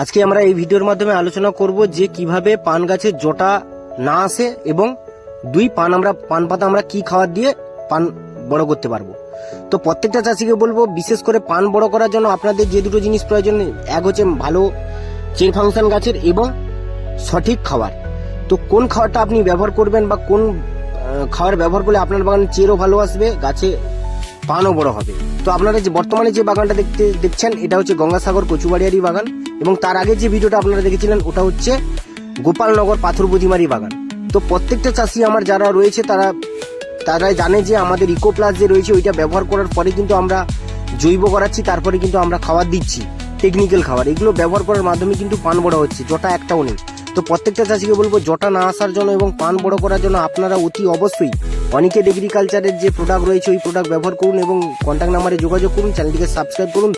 আজকে আমরা এই ভিডিওর মাধ্যমে আলোচনা করব যে কীভাবে পান গাছের জটা না আসে এবং দুই পান আমরা, পান পাতা আমরা কি খাবার দিয়ে পান বড় করতে পারব। তো প্রত্যেকটা চাষিকে বলব, বিশেষ করে পান বড় করার জন্য আপনাদের যে দুটো জিনিস প্রয়োজন, এক হচ্ছে ভালো চেন ফাংশন গাছের এবং সঠিক খাবার তো কোন খাবারটা আপনি ব্যবহার করবেন বা কোন খাবার ব্যবহার করলে আপনার বাগানে চেরও ভালো আসবে, গাছে পানও বড় হবে? তো আপনারা যে বর্তমানে যে বাগানটা দেখতে দেখছেন, এটা হচ্ছে গঙ্গাসাগর কচুবাড়িয়ারি বাগান। এবং তার আগে যে ভিডিওটা আপনারা দেখেছিলেন, ওটা হচ্ছে গোপালনগর পাথর বুদিমারি বাগান। তো প্রত্যেকটা চাষি আমার যারা রয়েছে, তারা তারা জানে যে আমাদের ইকো প্লাস যে রয়েছে, ওইটা ব্যবহার করার পরে কিন্তু আমরা জৈব করাচ্ছি, তারপরে কিন্তু আমরা খাবার দিচ্ছি টেকনিক্যাল খাবার। এগুলো ব্যবহার করার মাধ্যমে কিন্তু পান বড় হচ্ছে, জটা একটাও নেই। তো প্রত্যেকটা চাষিকে বলব, জটা না আসার জন্য এবং পান বড় করার জন্য আপনারা অতি অবশ্যই অনিকেট এগ্রিকালচারের যে প্রোডাক্ট রয়েছে, ওই প্রোডাক্ট ব্যবহার করুন এবং কন্ট্যাক্ট নাম্বারে যোগাযোগ করুন চ্যানেলটিকে সাবস্ক্রাইব করুন।